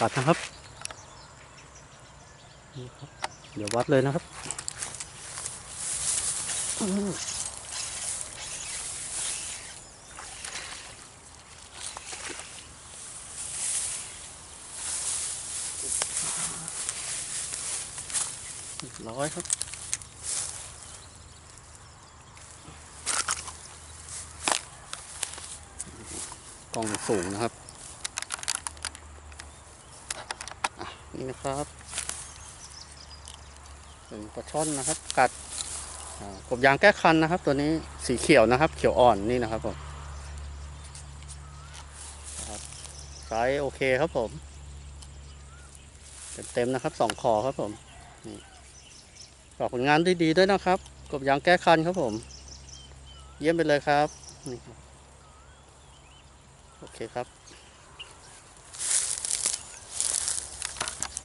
กัดนะครับเดี๋ยววัดเลยนะครับอืมเรียบร้อยครับกล้องสูงนะครับอะ นี่นะครับเป็นปลาช่อนนะครับ กัดกบยางแก้คันนะครับ ตัวนี้สีเขียวนะครับ เขียวอ่อนนี่นะครับผมไซส์โอเคครับผม เต็มๆนะครับสองคอครับผมนี่ฝากผลงานดีๆด้วยนะครับ กบยางแก้คันครับผม เยี่ยมไปเลยครับนี่ครับโอเคครับ